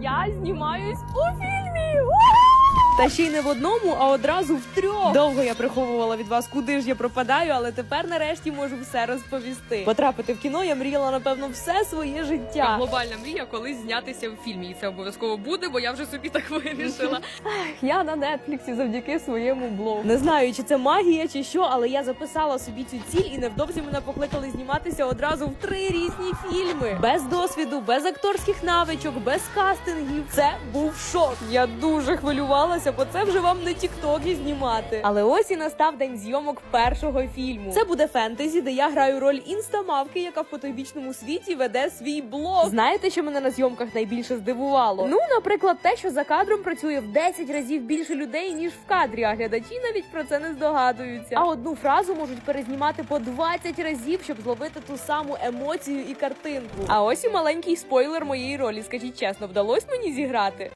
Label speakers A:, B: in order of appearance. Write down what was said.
A: Я знімаюсь у фільмі. Та ще й не в одному, а одразу в трьох. Довго я приховувала від вас, куди ж я пропадаю, але тепер нарешті можу все розповісти. Потрапити в кіно я мріяла напевно все своє життя.
B: глобальна мрія колись знятися в фільмі, і це обов'язково буде, бо я вже собі так вирішила.
A: Я на нетфліксі завдяки своєму блогу. Не знаю, чи це магія, чи що, але я записала собі цю ціль, і невдовзі мене покликали зніматися одразу в три різні фільми. Без досвіду, без акторських навичок, без кастингів. Це був шок. Я дуже хвилювалася, бо це вже вам не тіктоки знімати. Але ось і настав день зйомок першого фільму. Це буде фентезі, де я граю роль інстамавки, яка в потойбічному світі веде свій блог. Знаєте, що мене на зйомках найбільше здивувало? Ну, наприклад, те, що за кадром працює в 10 разів більше людей, ніж в кадрі, а глядачі навіть про це не здогадуються. А одну фразу можуть перезнімати по 20 разів, щоб зловити ту саму емоцію і картинку. А ось і маленький спойлер моєї ролі. Скажіть чесно, вдалось мені зіграти?